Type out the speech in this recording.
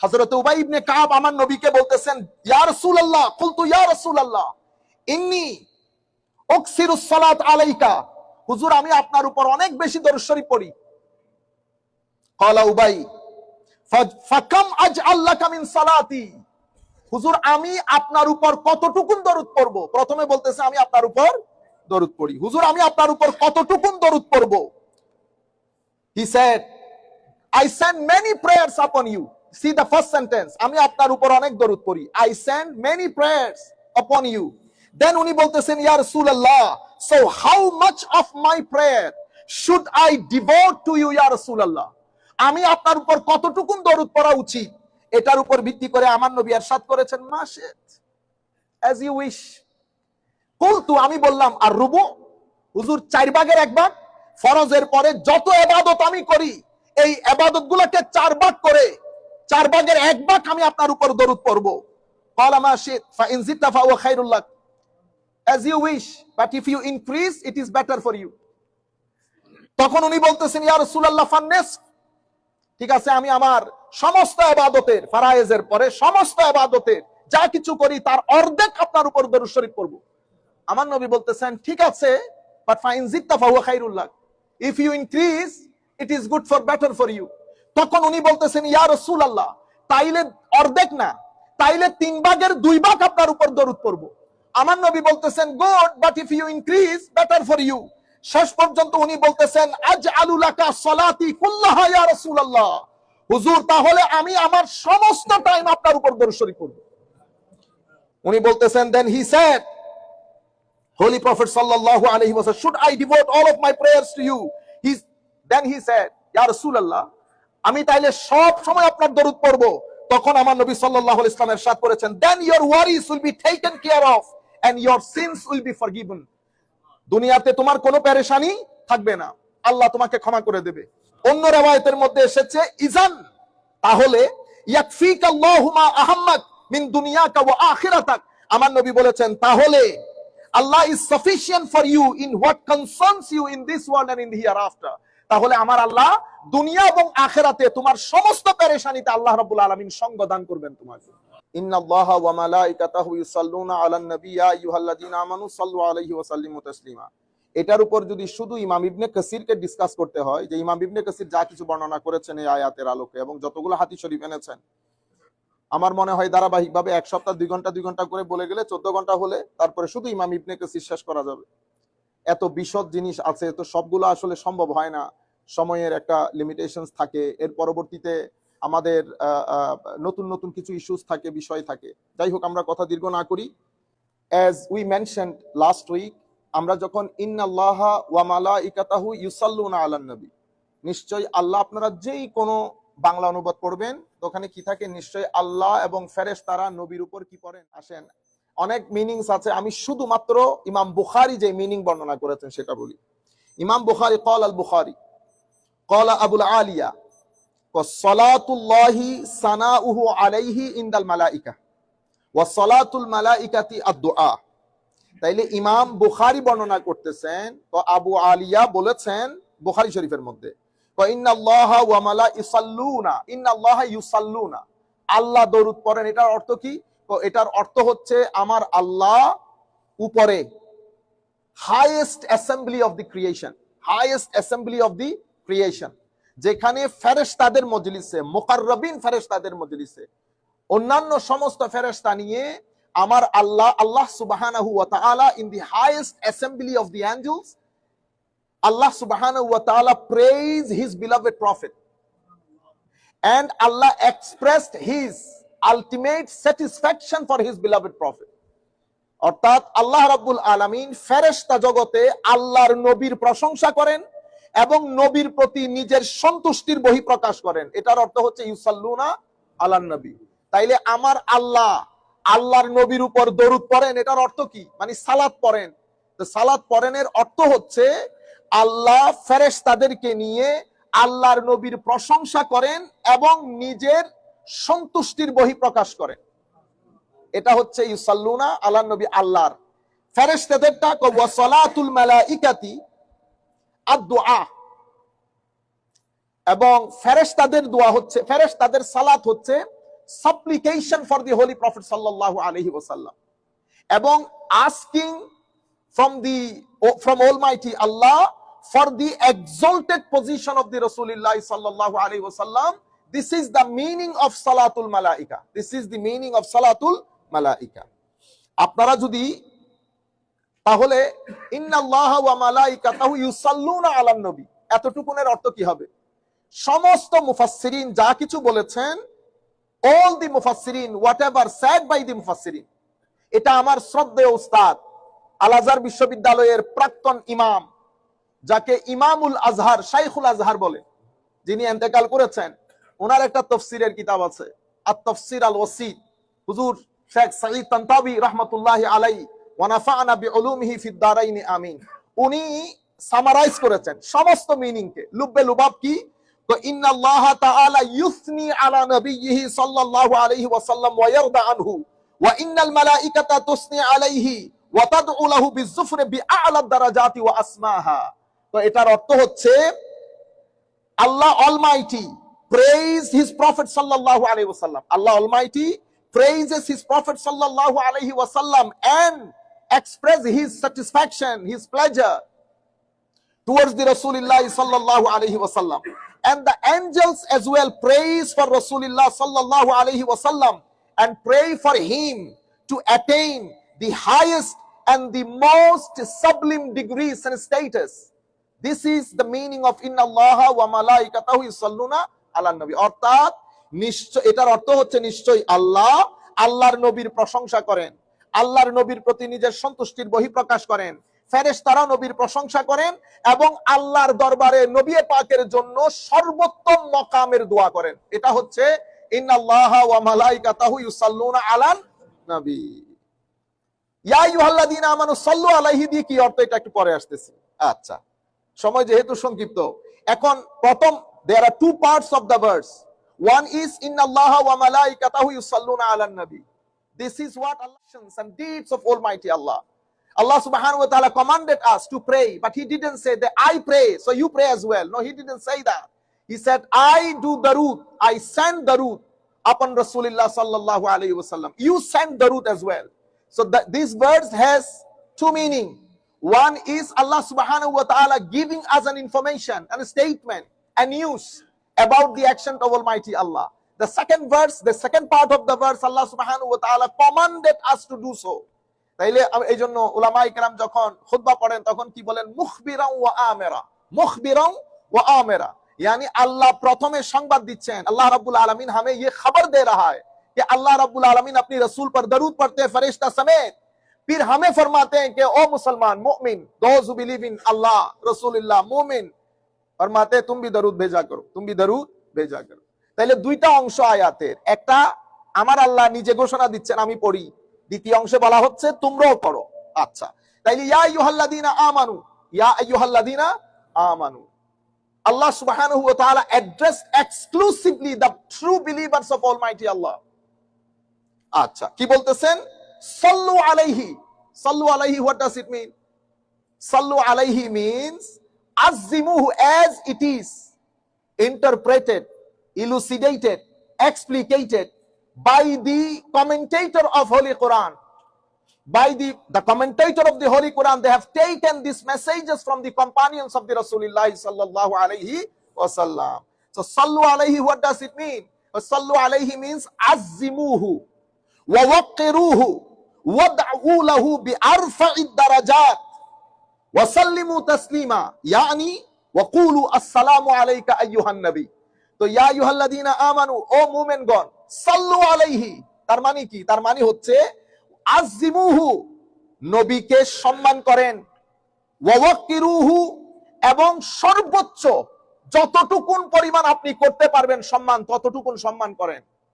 হযরত উবাই ইবনে কাব আমার নবীকে বলতেছেন, ইয়া রাসূলুল্লাহ, কুলতু ইয়া রাসূলুল্লাহ সালাত আলাইকা। হুজুর, আমি আপনার উপর অনেক বেশি দরুদ পড়ি। ক্বালা উবাই ফাকাম মিন সালাতি? হুজুর, আমি আপনার উপর কতটুকুন দরুদ পড়ব? প্রথমে বলতেছে, আমি আপনার উপর দরুদ পড়ি। হুজুর, আমি আপনার উপর কতটুকুন দরুদ পড়ব? He said I send many prayers upon you see the first sentence আমি আপনার উপর অনেক দরুদ পড়ি। I send many prayers then উনি বলতেছেন, ইয়া রাসূলুল্লাহ so how much of my prayer should I devote to you ইয়া রাসূলুল্লাহ? আমি আপনার উপর কতটুকুন দরুদ পড়া উচিত? এটার উপর ভিত্তি করে আমার নবী এরশাদ করেছেন মাসেদ অ্যাজ ইউ উইশ কুলতু, আমি বললাম, আর রুবু, হুজুর চার ভাগের এক ভাগ। ফরজের পরে যত এবাদত আমি করি, এই এবাদত গুলাকে চার ভাগ করে চার ভাগের এক ভাগ আমি আপনার উপর দরুদ পড়ব। কল আমা শিত ফা ইনজিতা ফা ওয়া Khairullah as you wish, but if you increase, it is better for you. তখন উনি বলতেছেন, ইয়া রাসূলুল্লাহ, ফান্নেস। ঠিক আছে, আমি আমার সমস্ত আবাদতের, ফারায়েজের পরে সমস্ত আবাদতের, যা কিছু করি, তার অর্ধেক আপনার উপর দরুদ শরীফ পড়ব। আমার নবী বলতেছেন, ঠিক আছে বাট ফাইন জিত্তা ফাহুয়া Khairullah if you increase it is good for better for you তখন উনি বলতেছেন ইয়া রাসূলুল্লাহ তাইলে অর্ধেক না তাইলে তিন ভাগের দুই ভাগ আপনার উপর দরুদ পড়ব। আমার নবী বলতেছেন good but if you increase better for you শেষ পর্যন্ত উনি বলতেছেন আজ আলুলাকা সলাতি কুল্লাহা ইয়া রাসূলুল্লাহ। হুজুর তাহলে আমি আমার সমস্ত টাইম আপনার উপর দরুদ পড়ব। উনি বলতেছেন then he said Holy Prophet sallallahu alaihi wasallam, should I devote all of my prayers to you? He's, then he said, Ya Rasulullah, আমি তাইলে সব সময় আপনার দরুদ পড়ব। তখন আমার নবী আলাইহি ইসলামের সাথ করেছেন, then your worries will be taken care of and your sins will be forgiven. দুনিয়াতে তোমার কোনো পেরেশানি থাকবে না। আল্লাহ তোমাকে ক্ষমা করে দেবে। অন্য রেওয়ায়তের মধ্যে এসেছে, ইজান, তাহলে ইয়াকফিকা আল্লাহু মা আহাম্মাক মিন দুনিয়াকা ওয়া আখিরাতাক। আমার নবী বলেছেন, তাহলে Allah is sufficient for you in what concerns you in this world and in hereafter তাহলে আমার আল্লাহ দুনিয়া এবং আখেরাতে তোমার সমস্ত পেরেশানিতে আল্লাহ রাব্বুল আলামিন সঙ্গ দান করবেন তোমাকে। ওয়া মালাইকাতাহু ইউসাল্লুনা আলান নবী, ইয়া আইয়ুহাল্লাযীনা আমানু সাল্লু আলাইহি ওয়া সাল্লিমু তাসলিমা। এটার উপর যদি শুধু ইমাম ইবনে কাসিরকে ডিসকাস করতে হয়, যে ইমাম ইবনে কাসির যা কিছু বর্ণনা করেছেন এই আয়াতের আলোকে এবং যতগুলো হাদিস শরীফ এনেছেন, আমার মনে হয় ধারাবাহিকভাবে এক সপ্তাহ, দুই ঘণ্টা দুই ঘণ্টা করে বলে গেলে চোদ্দ ঘণ্টা হলে তারপরে শুধু ইমাম ইবনে কাসির শেষ করা যাবে। এত বিশদ জিনিস আছে, তো সবগুলো আসলে সম্ভব হয় না। সময়ের একটা লিমিটেশন থাকে, এর পরবর্তীতে আমাদের নতুন নতুন কিছু ইস্যুস থাকে, বিষয় থাকে। যাই হোক, আমরা কথা দীর্ঘ না করি। As we mention last week আমরা যখন ইন্নাল্লাহা ওয়া মালাইকাতাহু ইউসাল্লুনা আলান নবী, নিশ্চয়ই আল্লাহ আপনারা যেই কোনো বাংলা অনুবাদ তো ওখানে কি থাকে? নিশ্চয়ই আল্লাহ এবং ফেরেশতারা নবীর উপর কি পড়েন? আসেন অনেক মিনিংস আছে। আমি শুধুমাত্র ইমাম বুখারি যে মিনিং বর্ণনা করেছেন সেটা বলি। ইমাম বুখারি কল আল বুখারি কল আবুল আলিয়া সলাতুল্লাহি সানাউহু আলাইহি ইনদাল মালাইকা, ওয়া সলাতুল মালাইকাতি আদ-দুআ। তাইলে ইমাম বুখারি বর্ণনা করতেছেন, তো আবু আলিয়া বলেছেন বুখারি শরীফের মধ্যে আল্লাহ দরুদ পড়েন, এটার অর্থ কি? তো এটার অর্থ হচ্ছে আমার আল্লাহ উপরে highest assembly of the creation highest assembly of the creation যেখানে ফেরেশতাদের মজলিসে, মুকাররবিন ফেরেশতাদের মজলিসে, অন্যান্য সমস্ত ফেরেশতা নিয়ে আমার আল্লাহ আল্লাহ সুবহানাহু ওয়া তাআলা in the highest assembly of the angels Allah subhanahu wa ta'ala praised his beloved prophet. And Allah expressed his ultimate satisfaction for his beloved prophet. অর্থাৎ আল্লাহ রাব্বুল আলামিন ফেরেশতা জগতে আল্লাহর নবীর প্রশংসা করেন এবং নবীর প্রতি নিজের সন্তুষ্টির বহি প্রকাশ করেন। এটার অর্থ হচ্ছে ইউসাল্লুনা আলান নবী। তাইলে আমার আল্লাহ আল্লাহর নবীর উপর দরুদ পড়েন, এটার অর্থ কি? মানে সালাত পড়েন। তো সালাত পড়েনের অর্থ হচ্ছে আল্লাহ ফেরেশ তাদেরকে নিয়ে আল্লাহর নবীর প্রশংসা করেন এবং নিজের সন্তুষ্টির বহি প্রকাশ করে। এটা হচ্ছে ইউসাল্লুনা আল্লাহ নবী আল্লাহর। ফেরেস্তাদেরটা প্রফিট সাল্লাহ আলহি ওসাল্লাম এবং asking from the from almighty Allah for the exalted position of the রসুলিল্লাহ সাল্লাহ আলহি this is the meaning of salatul malaika. This is the meaning of salatul malaika. আপনারা যদি তাহলে, ইন্নাল্লাহ ওয়া মালাইকাতাহু ইউসাল্লুনা আলান নবী এতটুকুনের অর্থ কি হবে? সমস্ত মুফাসসিরিন যা কিছু বলেছেন অল দি মুফাসসিরিন whatever said by the মুফাসসিরিন, এটা আমার শ্রদ্ধেয় উস্তাদ আল আজহার বিশ্ববিদ্যালয়ের প্রাক্তন ইমাম, যাকে ইমামুল আজহার, শাইখুল আজহার বলে, যিনি এন্তেকাল করেছেন ওনার একটা তফসিরের কিতাব আছে আর তফসির আল ওসিদ হুজুর শেখ সাঈদ তান্তাবি রহমতুল্লাহ আলাই আমিন। উনি সামারাইজ করেছেন সমস্ত লুব্বে লুবাব কি? তো তাআলা ইউসনি আলা সাল্লাল্লাহু আলাইহি ওয়াসাল্লাম ওয়া ইয়ারদা আনহু, ওয়া তুসনি আলাইহি ওয়া তাদউ লাহু বিযুফরি বিআলা দারাজাতি ওয়া আসমাহা। তো এটার অর্থ হচ্ছে, Allah almighty praise his prophet sallallahu alaihi wasallam allah almighty praises his prophet sallallahu alaihi wasallam and express his satisfaction his pleasure towards the rasulullah sallallahu alaihi wasallam and the angels as well praise for rasulullah sallallahu alaihi wasallam and pray for him to attain the highest and the most sublime degrees and status. This is the meaning of inna allaha wa malaikatahu yusalluna আল্লাহ নবী। অর্থাৎ নিশ্চয় এটার অর্থ হচ্ছে নিশ্চয়ই আল্লাহ, আল্লাহর নবীর প্রশংসা করেন, আল্লাহর নবীর প্রতি নিজের সন্তুষ্টির বহিঃপ্রকাশ করেন ফেরেশতারা নবীর প্রশংসা করেন এবং আল্লাহর দরবারে নবী পাকের জন্য সর্বোত্তম মকামের দোয়া করেন। এটা হচ্ছে আচ্ছা সময় যেহেতু সংক্ষিপ্ত, এখন প্রথম there are two parts of the verse. One is inna allaha wa malaikatahu yusalluna ala nabi. This is what actions and deeds of almighty allah. Allah subhanahu wa ta'ala commanded us to pray but he didn't say that i pray so you pray as well. No he didn't say that. He said i do the darud i send the darud upon rasulullah sallallahu alaihi wasallam you send the darud as well. So that this verse has two meaning. One is allah subhanahu wa ta'ala giving us an information and a statement and news about the action of Almighty Allah. The second verse, the second part of the verse, Allah subhanahu wa ta'ala commanded us to do so. তাইলে আম- এই জন্য উলামা ইকরাম যখন খুতবা পড়েন তখন কি বলেন মুখবিরাও ওয়া আমেরা মুখবিরাও ওয়া আমেরা यानी আল্লাহ প্রথমে সংবাদ দিচ্ছেন আল্লাহ রাব্বুল আলামিন हमें ये खबर दे रहा है कि अल्लाह रब्बुल आलमीन अपनी रसूल पर दरूद पढ़ते हैं फरिश्ता समेत फिर हमें फरमाते हैं कि ओ मुसलमान Mumin those who believe in Allah रसूलुल्लाह मुमिन ফরমাতে তুমি দরুদ ভেজা করো তুমি দরুদ ভেজা করো তাহলে দুইটা অংশ আয়াতের। একটা, আমার আল্লাহ নিজে ঘোষণা দিচ্ছেন, আমি পড়ি। দ্বিতীয় অংশে বলা হচ্ছে, তোমরাও করো। আচ্ছা তাইলে ইয়া ইউহাল্লাদিনা আমানু, ইয়া ইউহাল্লাদিনা আমানু। আল্লাহ সুবহানাহু ওয়া তাআলা address exclusively true believers of almighty Allah আচ্ছা কি বলতেছেন? সল্লু আলাইহি সল্লু আলাইহি হোয়াট ডাজ ইট মিন সল্লু আলাইহি মিন্স আজিমুহ as it is interpreted, elucidated explicated by the commentator of holy Quran. By the, the commentator of the Holy Quran, they have taken these messages from the companions of the Rasulullah sallallahu alayhi wasallam. So sallu alayhi, what does it mean? Sallu alayhi means azimuhu wa waqiruhu wad'u lahu bi arfa'id darajat ওয়াসাল্লিমু তাসলিমা, ইয়ানি, ওয়াকুলু আসসালামু আলাইকা তো ইয়া আমানু, ও সাল্লু আলাইহি, তার মানে কি? তার মানে হচ্ছে আজিমুহু নবীকে সম্মান করেন। ওয়াকিরুহু এবং সর্বোচ্চ যতটুকুন পরিমাণ আপনি করতে পারবেন সম্মান, ততটুকুন সম্মান করেন।